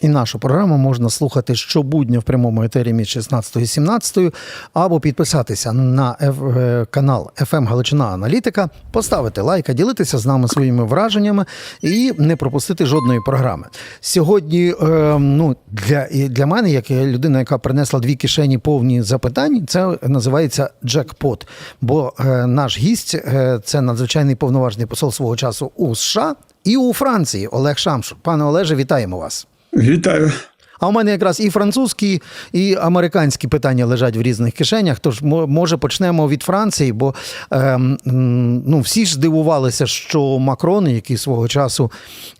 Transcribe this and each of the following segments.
І нашу програму можна слухати щобудня в прямому етері між 16 і 17, або підписатися на е, канал FM Галичина Аналітика, поставити лайк, ділитися з нами своїми враженнями і не пропустити жодної програми. Сьогодні, е, ну для, для мене, як людина, яка принесла дві кишені повні запитань, це називається джекпот. Бо е, наш гість це надзвичайний повноважний посол свого часу у США і у Франції Олег Шамшур. Пане Олеже, вітаємо вас. Вітаю. А у мене якраз і французькі, і американські питання лежать в різних кишенях. Тож може почнемо від Франції, бо ем, ну, всі ж здивувалися, що Макрон, який свого часу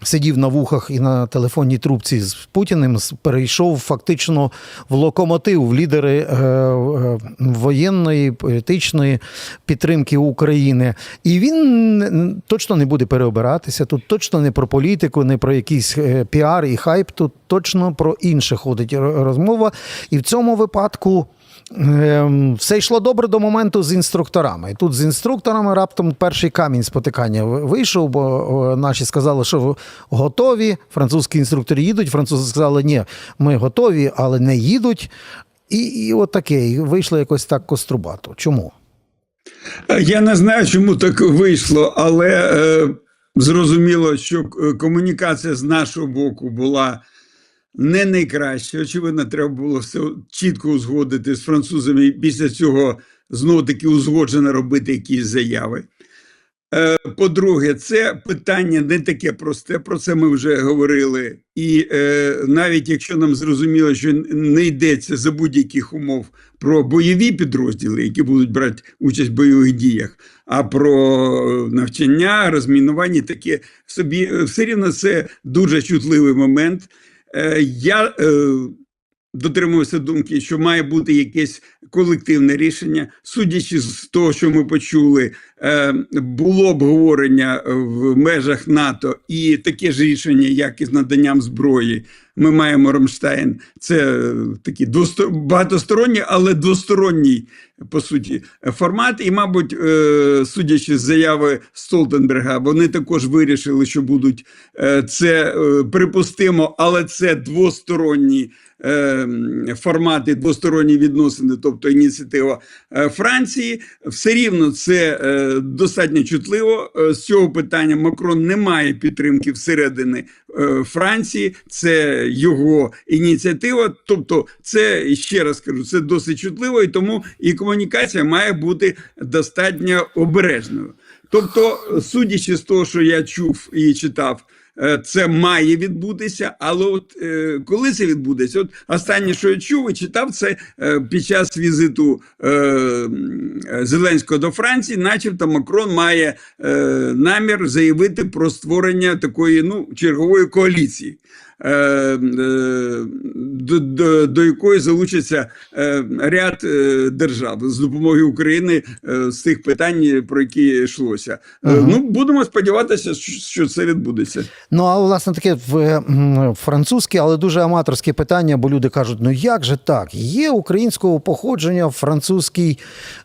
сидів на вухах і на телефонній трубці з Путіним, перейшов фактично в локомотив, в лідери е, е, воєнної політичної підтримки України. І він точно не буде переобиратися. Тут точно не про політику, не про якийсь е, піар і хайп. Тут точно про інше ходить розмова. І в цьому випадку. ем, Все йшло добре до моменту з інструкторами. І тут з інструкторами раптом перший камінь спотикання вийшов, бо наші сказали, що готові. Французькі інструктори їдуть. Французи сказали, ні, ми готові, але не їдуть. І, і от таке. І вийшло якось так кострубато. Чому? Я не знаю, чому так вийшло, але е, зрозуміло, що е, комунікація з нашого боку була не найкраща. Очевидно, треба було все чітко узгодити з французами і після цього знову таки узгоджено робити якісь заяви. Е, По-друге, це питання не таке просте, про це ми вже говорили. І е, навіть якщо нам зрозуміло, що не йдеться за будь-яких умов про бойові підрозділи, які будуть брати участь в бойових діях, а про навчання, розмінування, таке собі е, все рівно це дуже чутливий момент. Е, Я е, дотримуюся думки, що має бути якесь колективне рішення. Судячи з того, що ми почули, було обговорення в межах НАТО і таке ж рішення, як із наданням зброї. Ми маємо Рамштайн. Це е, такий багатосторонній, але двосторонній, по суті, формат. І, мабуть, е, судячи з заяви Столтенберга, вони також вирішили, що будуть е, це е, припустимо, але це двосторонні е, формати, двосторонні відносини, тобто ініціатива е, Франції. Все рівно це е, достатньо чутливо. Е, З цього питання Макрон не має підтримки всередини е, Франції. Це його ініціатива. Тобто, це ще раз кажу, це досить чутливо, і тому і комунікація має бути достатньо обережною. Тобто, судячи з того, що я чув і читав. Е, Це має відбутися, але от е, коли це відбудеться? От останнє, що я чув і читав, це е, під час візиту Зеленського до Франції, начебто Макрон має намір заявити про створення такої ну чергової коаліції. Е, е, До, до, до якої залучаться е, ряд держав з допомогою України з тих питань, про які йшлося. Ага. Ну будемо сподіватися, що, що це відбудеться. Ну, а власне таке в, французьке, але дуже аматорське питання, бо люди кажуть: ну як же так? Є українського походження французький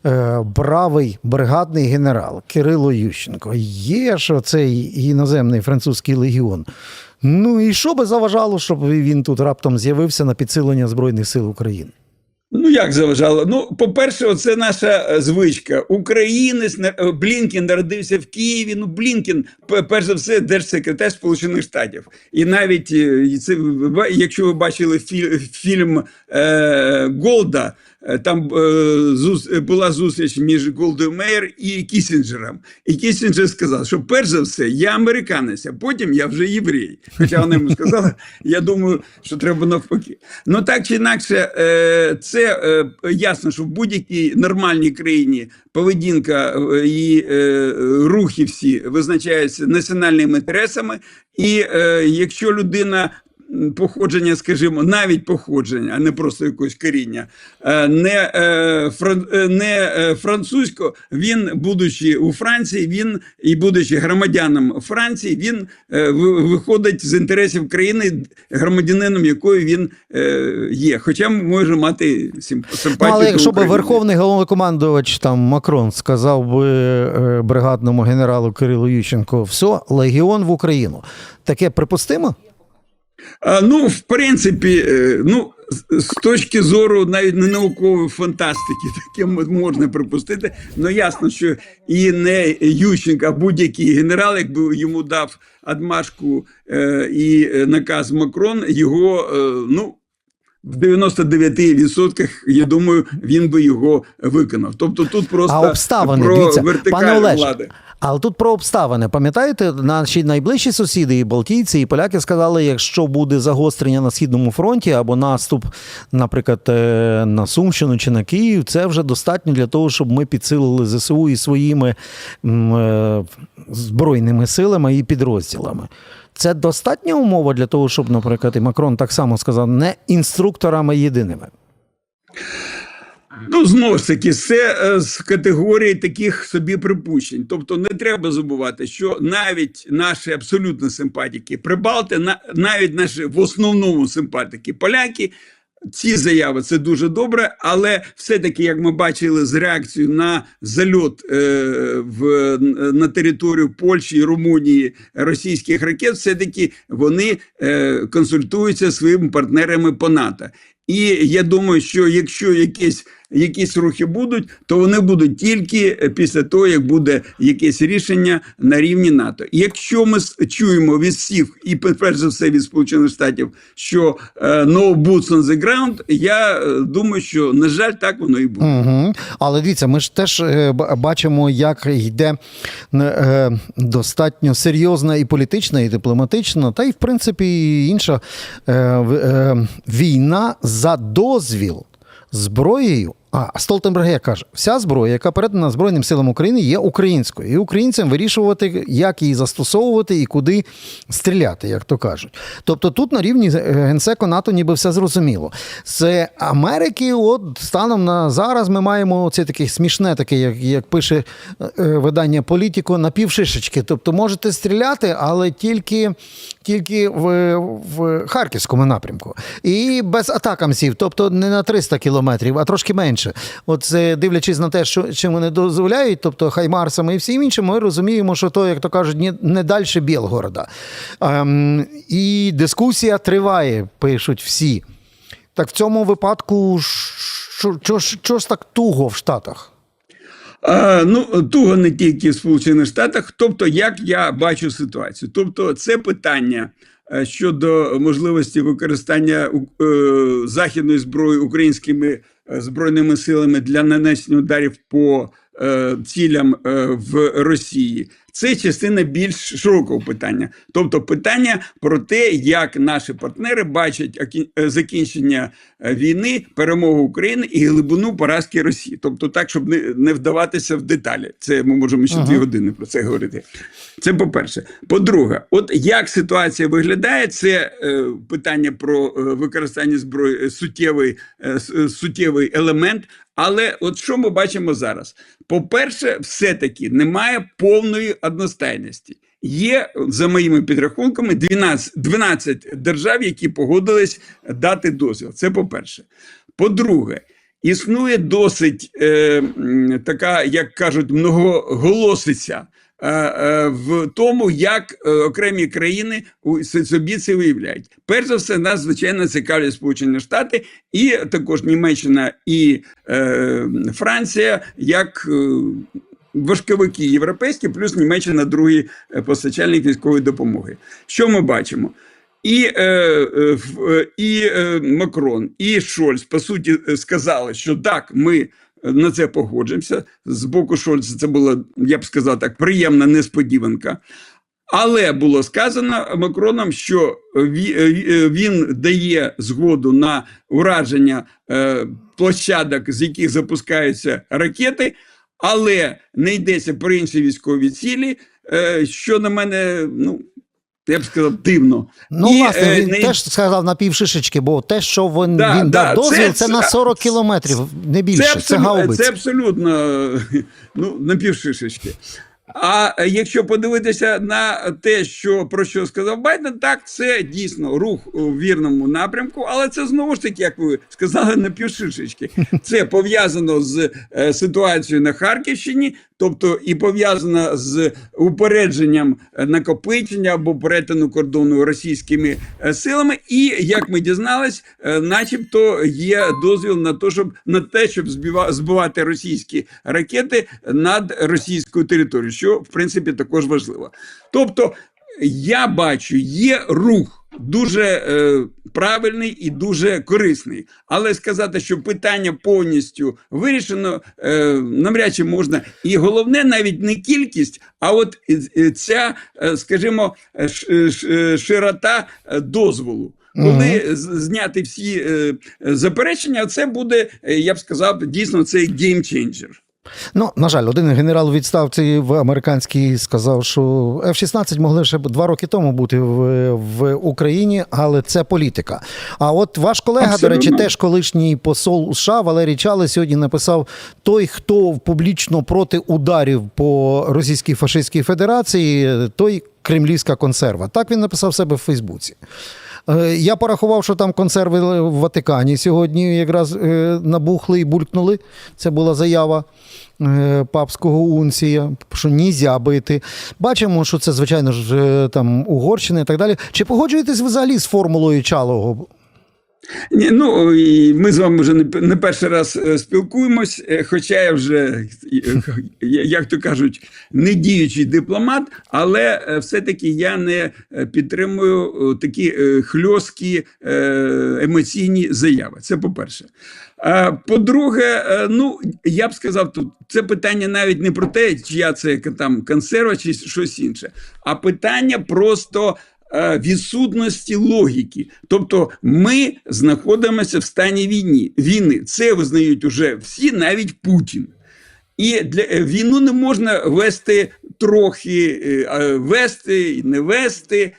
е, бравий бригадний генерал Кирило Ющенко. Є ж оцей іноземний французький легіон. Ну і що би заважало, щоб він тут раптом з'явився на підсилення Збройних сил України? Ну як заважало? Ну, по-перше, оце наша е, звичка. Українець е, Блінкін народився в Києві. Ну, Блінкін, перш за все, держсекретар Сполучених Штатів. І навіть е, це якщо ви бачили фі- фільм е, Голда. Е, Там е, е, була зустріч між Голдою Мейер і Кісінджером. І Кісінджер сказав, що перш за все я американець, а потім я вже єврей. Хоча вони йому сказали, я думаю, що треба навпаки. Ну так чи інакше, це ясно, що в будь-якій нормальній країні поведінка і рухи всі визначаються національними інтересами. І якщо людина походження, скажімо, навіть походження, а не просто якогось коріння, е, не, е, е, не французько, він, будучи у Франції, він і будучи громадянином Франції, він виходить з інтересів країни, громадянином якої він є. Хоча може мати сим- Ну, симпатію. але якщо б верховний головнокомандувач там Макрон сказав би бригадному генералу Кирилу Ющенко, все, легіон в Україну. Таке припустимо? Ну, в принципі, е, ну, з- точки зору навіть не наукової фантастики, таке можна припустити. Ну, ясно, що і не Ющенко, а будь-який генерал, якби йому дав адмашку е, і е, наказ Макрон, його, е, ну. В 99% я думаю, він би його виконав. Тобто тут просто А обставини, про дивіться, вертикаль пане Олеже, влади. Але тут про обставини. Пам'ятаєте, наші найближчі сусіди, і Балтійці, і поляки сказали, якщо буде загострення на східному фронті або наступ, наприклад, е, на Сумщину чи на Київ, це вже достатньо для того, щоб ми підсилили ЗСУ і своїми е, збройними силами і підрозділами. Це достатня умова для того, щоб, наприклад, і Макрон так само сказав, не інструкторами єдиними. Ну, знову ж таки, це е, з категорії таких собі припущень. Тобто не треба забувати, що навіть наші абсолютно симпатики, прибалти, на- навіть наші в основному симпатики, поляки, ці заяви це дуже добре, але все-таки, як ми бачили з реакцією на зальот е, в, на територію Польщі і Румунії російських ракет, все-таки вони е, консультуються своїми партнерами по НАТО. І я думаю, що якщо якісь, якісь рухи будуть, то вони будуть тільки е, після того, як буде якесь рішення на рівні НАТО. Якщо ми чуємо від всіх, і перш за все від Сполучених Штатів, що е, no boots on the ground, я е, думаю, що на жаль, так воно і буде. Угу. Але дивіться, ми ж теж бачимо, як йде достатньо серйозна і політична, і дипломатична, та й в принципі інша війна за дозвіл зброєю. А Столтенберг каже, вся зброя, яка передана Збройним силам України, є українською, і українцям вирішувати, як її застосовувати і куди стріляти, як то кажуть. Тобто тут на рівні е, генсеку НАТО ніби все зрозуміло. З Америки, от станом на зараз, ми маємо це таке смішне, таке, як, як пише е, видання Політіко, на півшишечки. Тобто можете стріляти, але тільки, тільки в, в Харківському напрямку. І без атакамсів, тобто не на 300 кілометрів, а трошки менше. От дивлячись на те, що чим вони дозволяють, тобто Хаймарсами і всім іншим, ми розуміємо, що то, як то кажуть, не, не далі Білгорода. Ем, і дискусія триває, пишуть всі. Так в цьому випадку, що, ж- так туго в Штатах? А, ну, туго не тільки в Сполучених Штатах, тобто, як я бачу ситуацію. Тобто, це питання е, щодо можливості використання е, західної зброї українськими е, збройними силами для нанесення ударів по е, цілям е, в Росії. Це частина більш широкого питання, тобто питання про те, як наші партнери бачать е, закінчення е, війни, перемогу України і глибину поразки Росії. Тобто, так, щоб не, вдаватися в деталі. Це ми можемо ще Ага. дві години про це говорити. Це по-перше. По-друге, от як ситуація виглядає, це е, питання про е, використання зброї суттєвий, е, суттєвий елемент. Але от що ми бачимо зараз? По-перше, все-таки немає повної одностайності. Є, за моїми підрахунками, 12, 12 держав, які погодились дати дозвіл. Це по-перше. По-друге, існує досить е, така, як кажуть, многоголосиця е, е, в тому, як е, окремі країни собі це виявляють. Перш за все, нас звичайно цікавлять Сполучені Штати і також Німеччина і е, Франція як. Важковики європейські, плюс Німеччина другий е, постачальник військової допомоги. Що ми бачимо? І, е, е, е, і е, Макрон, і Шольц, по суті, сказали, що так, ми на це погоджуємося. З боку Шольца це була, я б сказав так, приємна несподіванка. Але було сказано Макроном, що він дає згоду на ураження площадок, з яких запускаються ракети, але не йдеться про інші військові цілі, е, що на мене, ну я б сказав, дивно. Ну, І, власне, е, він не- теж сказав на півшишечки, бо те, що він, Да, він да, дав дозвіл, це- це, на це- 40 кілометрів, не більше. Це, гаубиць. це абсолютно ну, на півшишечки. А якщо подивитися на те, що про що сказав Байден, так це дійсно рух у вірному напрямку, але це знову ж таки, як ви сказали, на півшишечки. Це пов'язано з е, ситуацією на Харківщині, тобто і пов'язана з упередженням накопичення або перетину кордону російськими е, силами. І як ми дізнались, е, начебто є дозвіл на те, щоб на те, щоб збива- збивати російські ракети над російською територією, що в принципі також важливо. Тобто, я бачу, є рух. Дуже е, правильний і дуже корисний, але сказати, що питання повністю вирішено, е, навряд чи можна. І головне навіть не кількість, а от е, ця, е, скажімо, е, широта дозволу. Коли зняти всі е, заперечення, це буде, я б сказав, дійсно цей геймченджер. Ну, на жаль, один генерал у відставці в американській сказав, що F-16 могли ще два роки тому бути в, в Україні, але це політика. А от ваш колега, Абсолютно. до речі, теж колишній посол США Валерій Чале сьогодні написав: той, хто публічно проти ударів по Російській фашистській Федерації, той кремлівська консерва. Так він написав себе в Фейсбуці. Е, Я порахував, що там консерви в Ватикані сьогодні якраз е, набухли і булькнули. Це була заява е, папського унція, що нізя бити. Бачимо, що це, звичайно ж, там Угорщина і так далі. Чи погоджуєтесь ви взагалі з формулою Чалого? Ні, ну і ми з вами вже не, не перший раз е, спілкуємось, е, хоча я вже, е, як то кажуть, не діючий дипломат, але все-таки я не підтримую такі хльосткі емоційні заяви. Це по-перше. По-друге, ну я б сказав, тут це питання навіть не про те, чия це там консерва чи щось інше, а питання просто відсутності логіки. Тобто ми знаходимося в стані війни. війни. Це визнають уже всі, навіть Путін. І для е, війну не можна вести трохи, е, вести і не вести, е, е,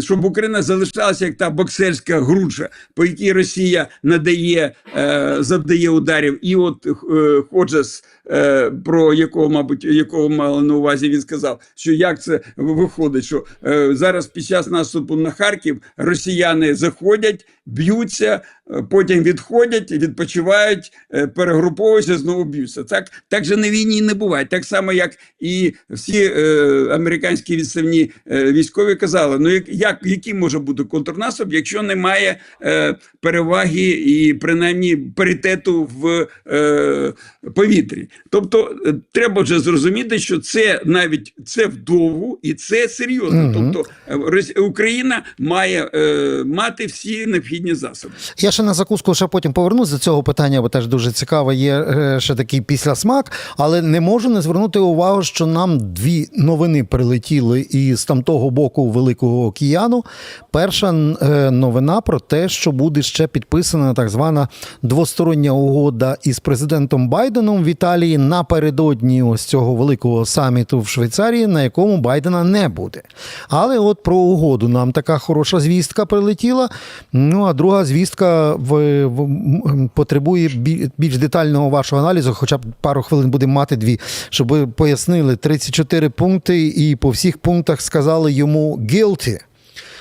щоб Україна залишалася як та боксерська груша, по якій Росія надає, е, завдає ударів. І от е, Ходжес, е, про якого, мабуть, якого мали на увазі, він сказав, що як це виходить, що е, зараз під час наступу на Харків росіяни заходять, б'ються, е, потім відходять, відпочивають, е, перегруповуються, знову б'ються. Так, так же на війні не буває. Так само, як і всі е, американські відставні е, військові казали: ну як, як який може бути контрнаступ, якщо немає е, переваги і принаймні паритету в е, повітрі? Тобто е, треба вже зрозуміти, що це навіть це вдовгу і це серйозно. Мгм. Тобто Рос- Україна має е, мати всі необхідні засоби. Я ще на закуску ще потім повернусь до цього питання, бо теж дуже цікаво є е, ще такий післясмак. Але не можу не звернути увагу, що нам дві новини прилетіли із там того боку Великого океану. Перша е, новина про те, що буде ще підписана так звана двостороння угода із президентом Байденом в Італії напередодні ось цього великого саміту в Швейцарії, на якому Байдена не буде. Але от про угоду нам така хороша звістка прилетіла. Ну а друга звістка в, в- потребує більш детального вашого аналізу, хоча б пару хвилин будемо мати дві, щоб ви пояснили 34 пункти і по всіх пунктах сказали йому guilty.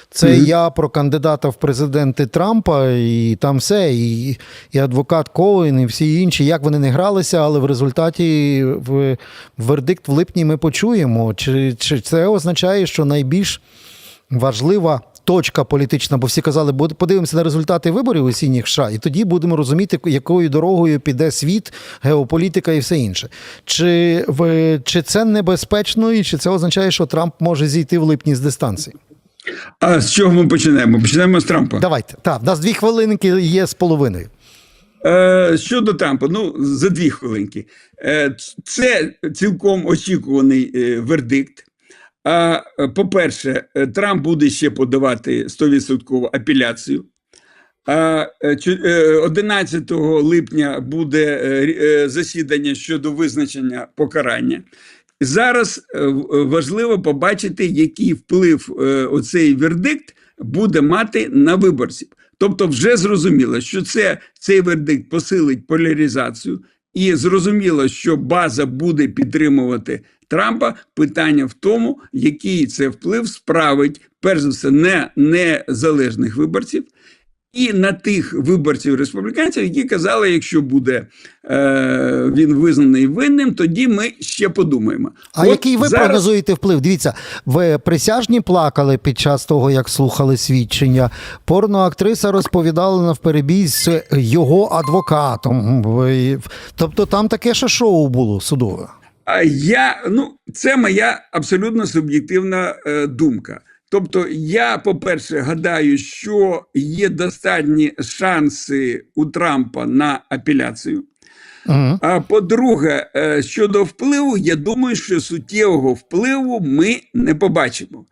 Це я про кандидата в президенти Трампа, і там все, і, і адвокат Коуен, і всі інші, як вони не гралися, але в результаті в, вердикт в липні ми почуємо. Чи, чи це означає, що найбільш важлива точка політична, бо всі казали, «Бо подивимося на результати виборів осінніх США, і тоді будемо розуміти, якою дорогою піде світ, геополітика і все інше. Чи, в, чи це небезпечно, і чи це означає, що Трамп може зійти в липні з дистанції? А з чого ми починаємо? Починаємо з Трампа. Давайте. Так, в нас дві хвилинки є з половиною. Е, щодо Трампа, ну за дві хвилинки. Е, це цілком очікуваний е, вердикт. А е, по-перше, е, Трамп буде ще подавати 100% апеляцію. А е, чу- 11 липня буде засідання щодо визначення покарання. Зараз важливо побачити, який вплив оцей вердикт буде мати на виборців. Тобто, вже зрозуміло, що це цей вердикт посилить поляризацію, і зрозуміло, що база буде підтримувати Трампа. Питання в тому, який це вплив справить перш за все не незалежних виборців. І на тих виборців республіканців, які казали, якщо буде е, він визнаний винним, тоді ми ще подумаємо. А От який ви зараз- прогнозуєте вплив? Дивіться, ви присяжні плакали під час того, як слухали свідчення. Порноактриса розповідала навперебій з його адвокатом. Тобто там таке ще шоу було судове. А я ну це моя абсолютно суб'єктивна е, думка. Тобто, я, по-перше, гадаю, що є достатні шанси у Трампа на апеляцію. Угу. А по-друге, е, щодо впливу, я думаю, що суттєвого впливу ми не побачимо.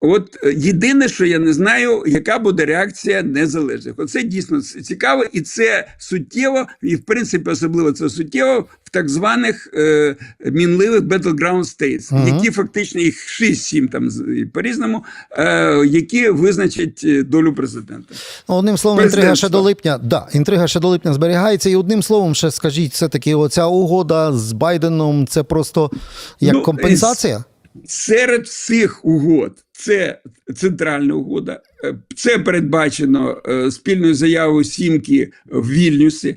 От е, єдине, що я не знаю, яка буде реакція незалежних. Оце дійсно цікаво, і це суттєво, і в принципі, особливо це суттєво в так званих е, мінливих battleground states, Ага. які фактично їх 6-7 там і по-різному, е, які визначать е, долю президента. Ну, Одним словом, інтрига ще до липня. Да, інтрига ще до липня зберігається. І одним словом, ще скажіть, все таки, оця угода з Байденом це просто як Ну, компенсація? Серед всіх угод це центральна угода. Е, Це передбачено е, спільною заявою Сімки в Вільнюсі.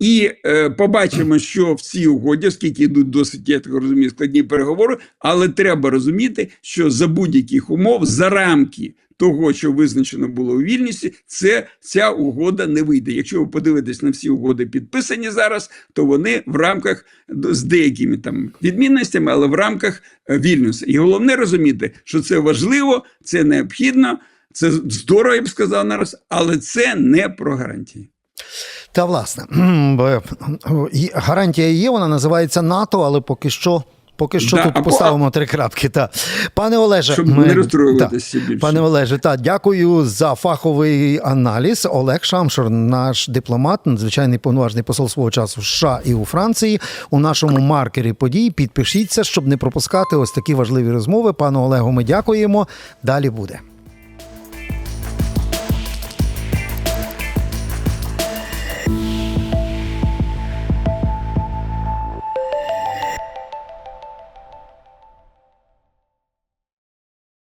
І е, побачимо, що в цій угоді, оскільки йдуть досить, я так розумію, складні переговори, але треба розуміти, що за будь-яких умов, за рамки того, що визначено було у Вільнюсі, це ця угода не вийде. Якщо ви подивитесь на всі угоди, підписані зараз, то вони в рамках з деякими там відмінностями, але в рамках е, Вільнюса. І головне розуміти, що це важливо, це необхідно, це здорово, я б сказав нараз, але це не про гарантії. Та власне, бо, гарантія є, вона називається НАТО, але поки що. Поки що Да, тут або- поставимо три крапки. Та. Пане Олеже, Щоб ми- не розстроюватися більше. Пане Олеже, та, дякую за фаховий аналіз. Олег Шамшур, наш дипломат, надзвичайний повноважний посол свого часу в США і у Франції. У нашому маркері подій підпишіться, щоб не пропускати ось такі важливі розмови. Пану Олегу, ми дякуємо. Далі буде.